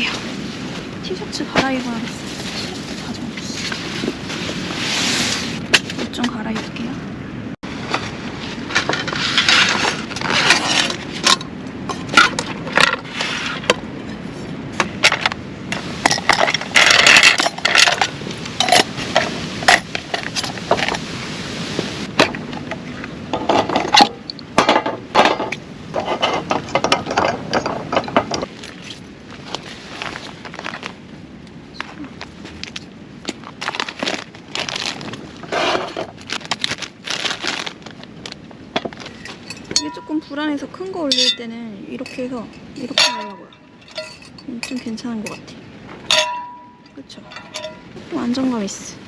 갈게요. 티셔츠 갈아입어야겠어. 티셔츠 가져왔어. 옷 좀 갈아입을게요. 이게 조금 불안해서 큰 거 올릴 때는 이렇게 해서 이렇게 하려고요. 음, 좀 괜찮은 것 같아. 그쵸? 좀 안정감 있어.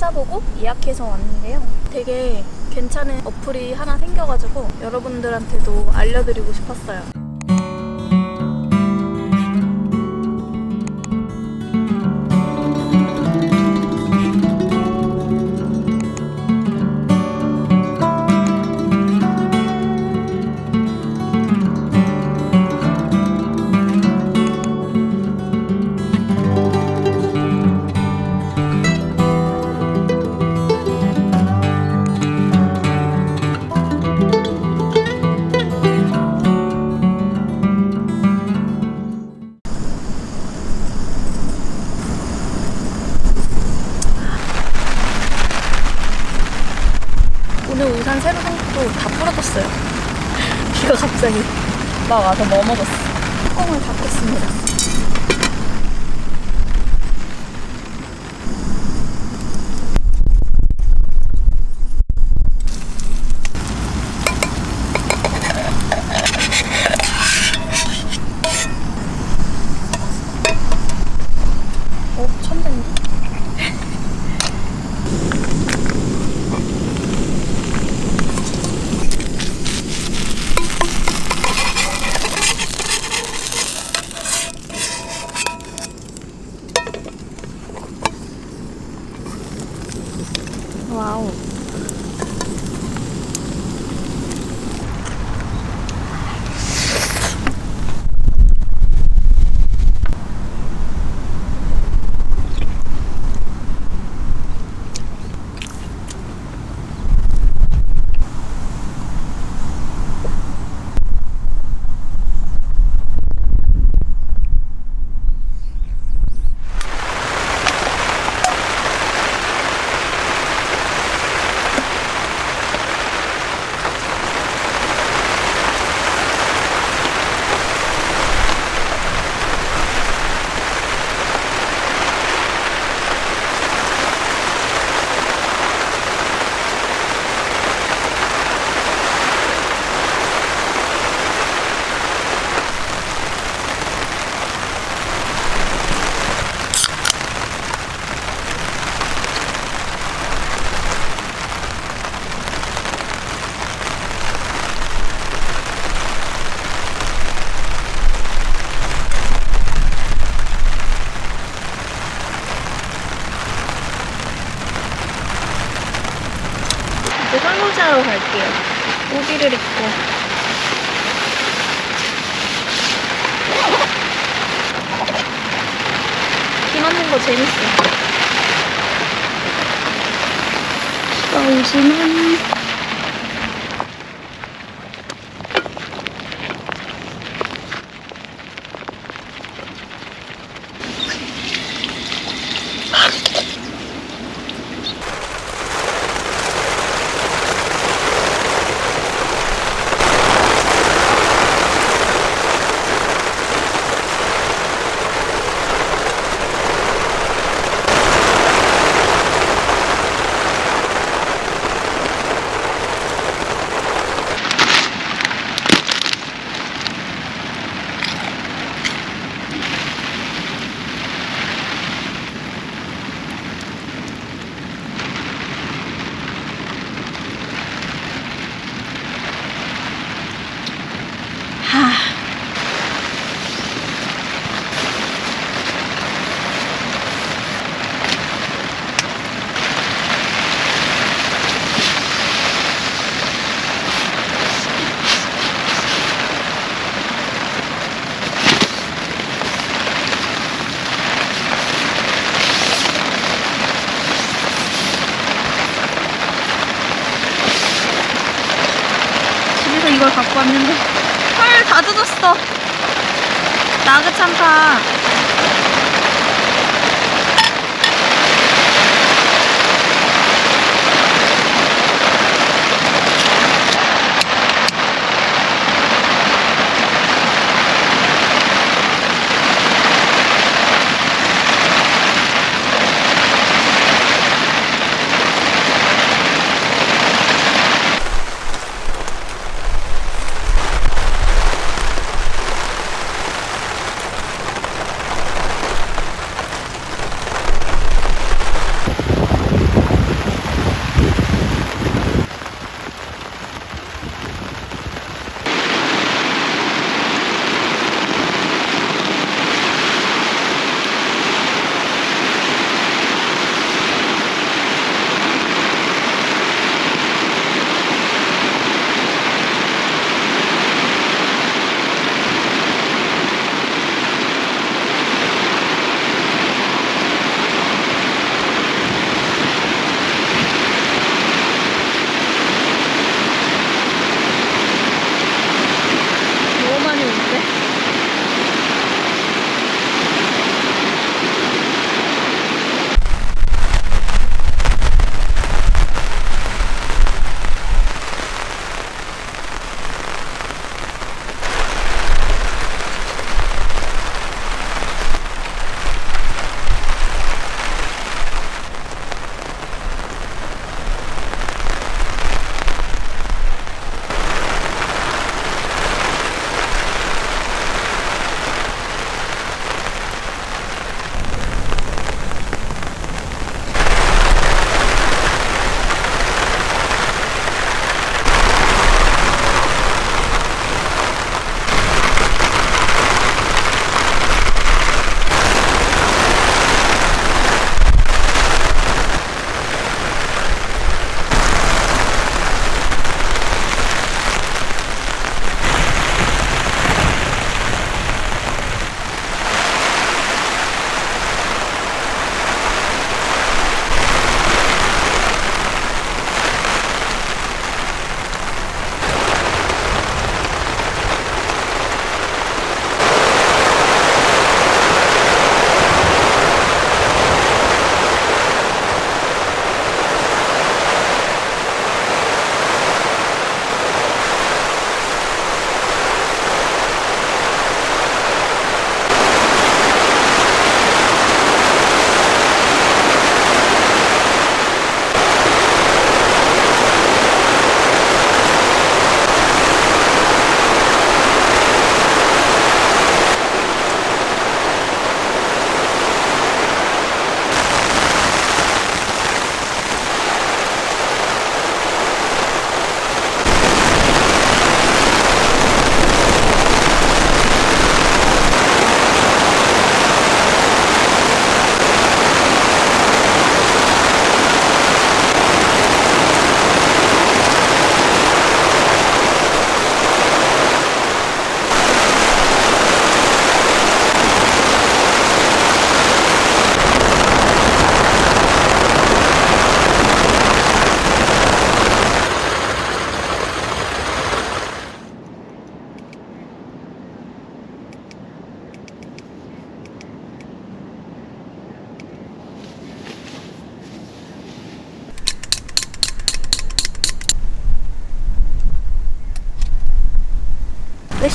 찾아보고 예약해서 왔는데요. 되게 괜찮은 어플이 하나 생겨가지고 여러분들한테도 알려드리고 싶었어요.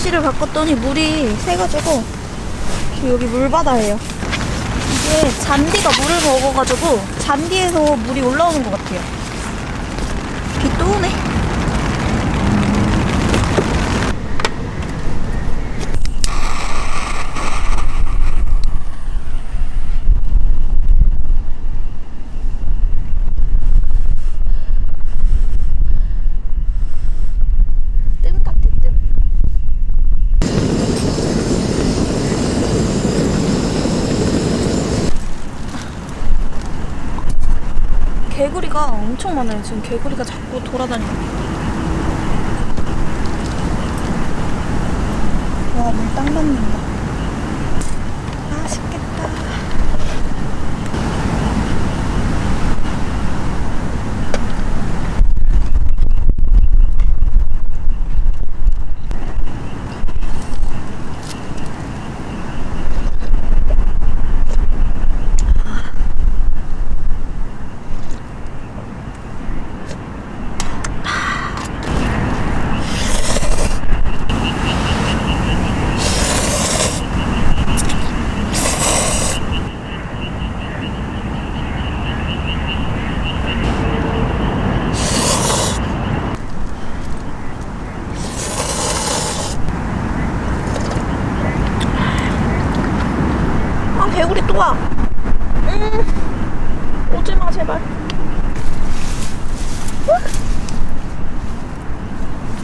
메쉬를 바꿨더니 물이 새가지고 여기 물바다예요. 이게 잔디가 물을 먹어가지고 잔디에서 물이 올라오는 것 같아요. 비 또 오네. 뜸 같아, 뜸. 개구리가 엄청 많아요. 지금 개구리가 자꾸 돌아다니고. 와, 물땅 맞는다. 맛있겠다. 아, 개구리 또 와. 음, 오지 마, 제발.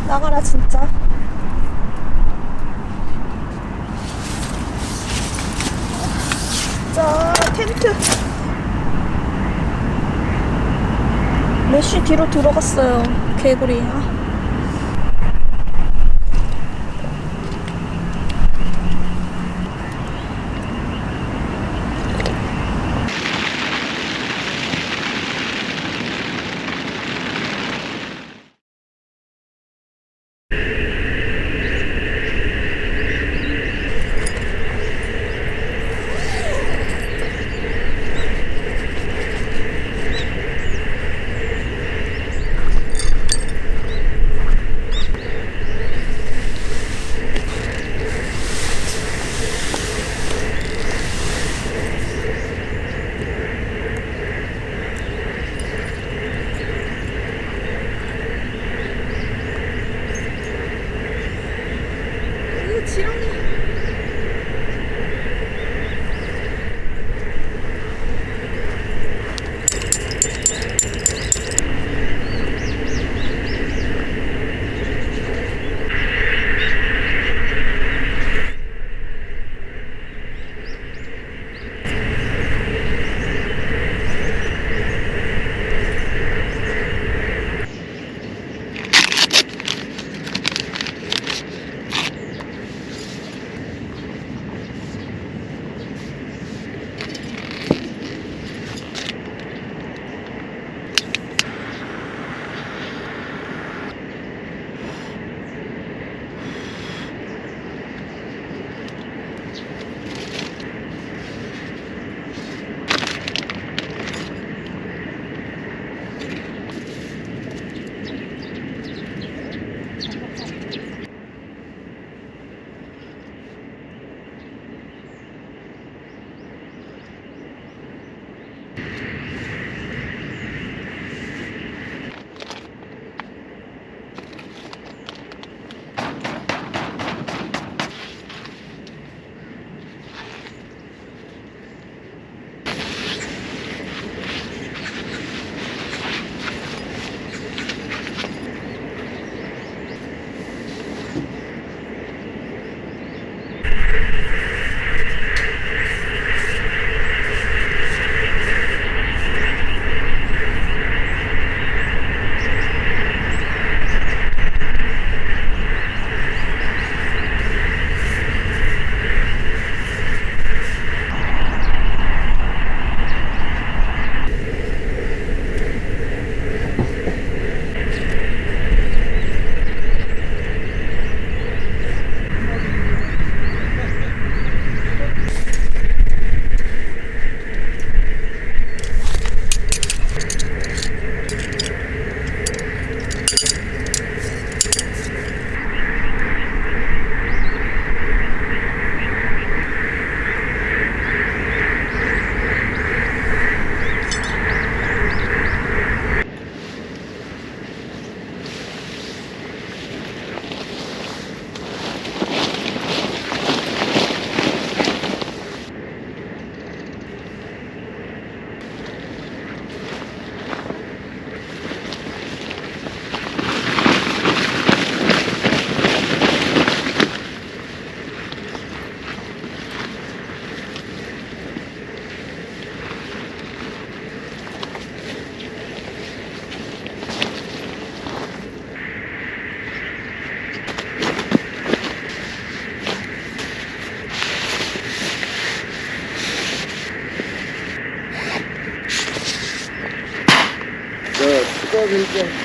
나가라, 진짜. 자, 텐트. 메쉬 뒤로 들어갔어요. 개구리. 아. 거야 그러